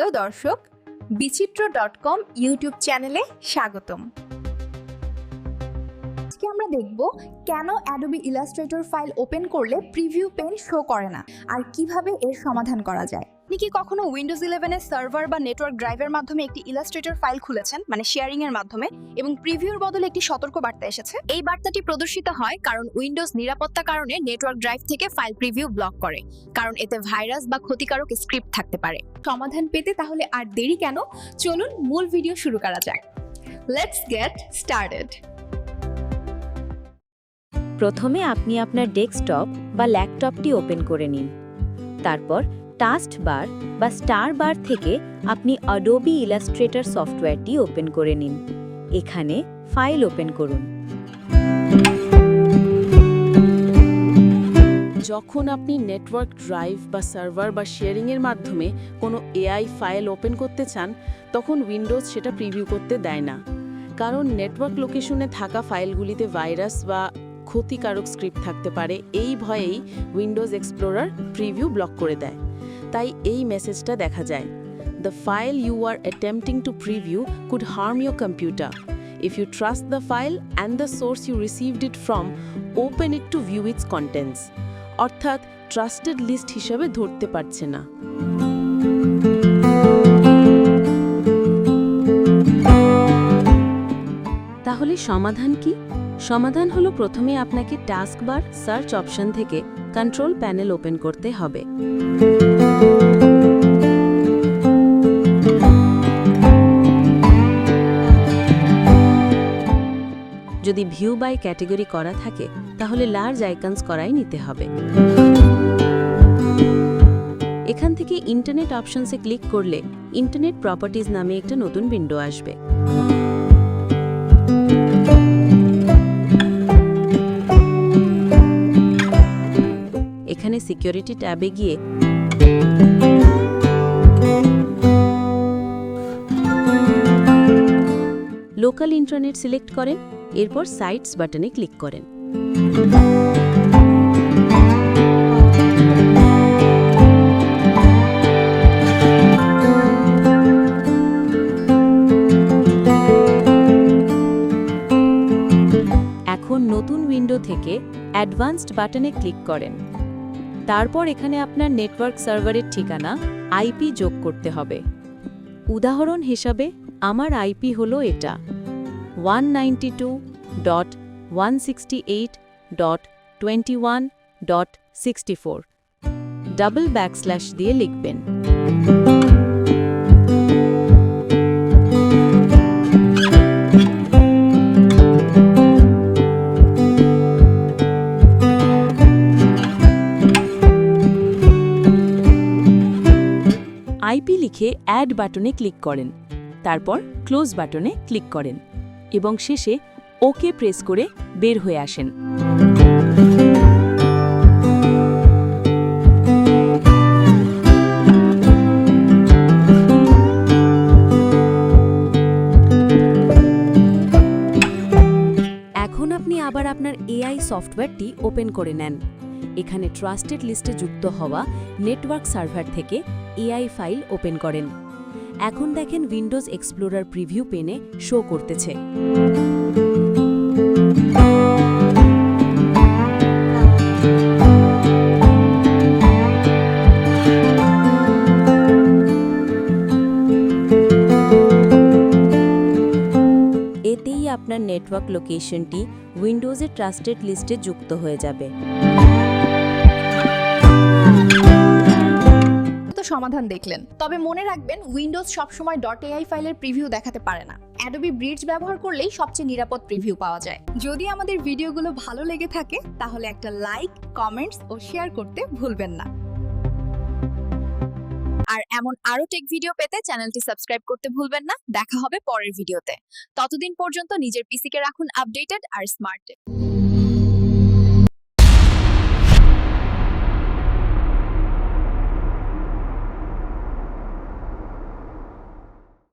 Hello দর্শক, বিচিত্র dot com YouTube চ্যানেলে স্বাগতম। আজকে আমরা দেখব কেন অ্যাডোবি ইলাস্ট্রেটর ফাইল ওপেন করলে প্রিভিউ পেন শো করে না, আর কীভাবে এর সমাধান করা যায়। আপনি কি কখনো উইন্ডোজ ইলেভেনের সার্ভার বা নেটওয়ার্ক ড্রাইভের মাধ্যমে একটি ইলাস্ট্রেটর ফাইল খুলেছেন? মানে শেয়ারিং এর মাধ্যমে? এবং প্রিভিউর বদলে একটি সতর্ক বার্তা এসেছে? এই বার্তাটি প্রদর্শিত হয় কারণ উইন্ডোজ নিরাপত্তা কারণে নেটওয়ার্ক ড্রাইভ থেকে ফাইল প্রিভিউ ব্লক করে। কারণ এতে ভাইরাস বা ক্ষতিকারক স্ক্রিপ্ট থাকতে পারে। সমাধান পেতে তাহলে আর দেরি কেন? চলুন মূল ভিডিও শুরু করা যাক। লেটস গেট স্টার্টেড প্রথমে আপনি আপনার ডেস্কটপ বা ল্যাপটপটি ওপেন করে নিন। তারপর টাস্ট বার বা স্টার বার থেকে আপনি অডোবি ইলাস্ট্রেটর সফটওয়্যারটি ওপেন করে নিন। এখানে ফাইল ওপেন করুন। যখন আপনি নেটওয়ার্ক ড্রাইভ বা সার্ভার বা শেয়ারিংয়ের মাধ্যমে কোনো এআই ফাইল ওপেন করতে চান, তখন উইন্ডোজ সেটা প্রিভিউ করতে দেয় না। কারণ নেটওয়ার্ক লোকেশনে থাকা ফাইলগুলিতে ভাইরাস বা ক্ষতিকারক স্ক্রিপ্ট থাকতে পারে। এই ভয়েই উইন্ডোজ এক্সপ্লোরার প্রিভিউ ব্লক করে দেয়। তাই এই মেসেজটা দেখা যায়। The file you are attempting to preview could harm your computer If you trust the file and the source you received it from, open it to view its contents. অর্থাৎ trusted list হিসাবে ধরতে পারছে না। তাহলে সমাধান কি? সমাধান হলো প্রথমে আপনাকে টাস্ক বার সার্চ অপশন থেকে কন্ট্রোল প্যানেল ওপেন করতে হবে। যদি ভিউ বাই ক্যাটেগরি করা থাকে, তাহলে লার্জ আইকনস করাই নিতে হবে। এখান থেকে ইন্টারনেট অপশনসে ক্লিক করলে ইন্টারনেট প্রপার্টিজ নামে একটা নতুন উইন্ডো আসবে। সিকিউরিটি ট্যাবে গিয়ে লোকাল ইন্টারনেট সিলেক্ট করেন, এরপর সাইটস বাটনে ক্লিক করেন। এখন নতুন উইন্ডো থেকে অ্যাডভান্সড বাটনে ক্লিক করেন। তারপর এখানে আপনার নেটওয়ার্ক সার্ভারের ঠিকানা আইপি যোগ করতে হবে। উদাহরণ হিসাবে, আমার আইপি হলো এটা। One ninety two dot one dot twenty dot sixty four double backslash দিয়ে লিখবেন। লিখে অ্যাড বাটনে ক্লিক করেন। তারপর ক্লোজ বাটনে ক্লিক করেন এবং শেষে ওকে প্রেস করে বের হয়ে আসেন। এখন আপনি আবার আপনার এআই সফটওয়্যারটি ওপেন করে নেন। এখানে ট্রাস্টেড লিস্টে যুক্ত হওয়া নেটওয়ার্ক সার্ভার থেকে এআই ফাইল ওপেন করেন। এখন দেখেন উইন্ডোজ এক্সপ্লোরার প্রিভিউ পেনে শো করতেছে। এতেই আপনার নেটওয়ার্ক লোকেশনটি উইন্ডোজের ট্রাস্টেড লিস্টে যুক্ত হয়ে যাবে। সমাধান দেখলেন। তবে মনে রাখবেন উইন্ডোজ সবসময়. ডট এআই ফাইলের প্রিভিউ দেখাতে পারে না। অ্যাডোবি ব্রিজ ব্যবহার করলেই সবচেয়ে নিরাপদ প্রিভিউ পাওয়া যায়। যদি আমাদের ভিডিওগুলো ভালো লেগে থাকে, তাহলে একটা লাইক কমেন্টস ও শেয়ার করতে ভুলবেন না। আর এমন আরও টেক ভিডিও পেতে চ্যানেলটি সাবস্ক্রাইব করতে ভুলবেন না। দেখা হবে পরের ভিডিওতে ততদিন পর্যন্ত নিজের পিসিকে রাখুন আপডেটেড আর স্মার্ট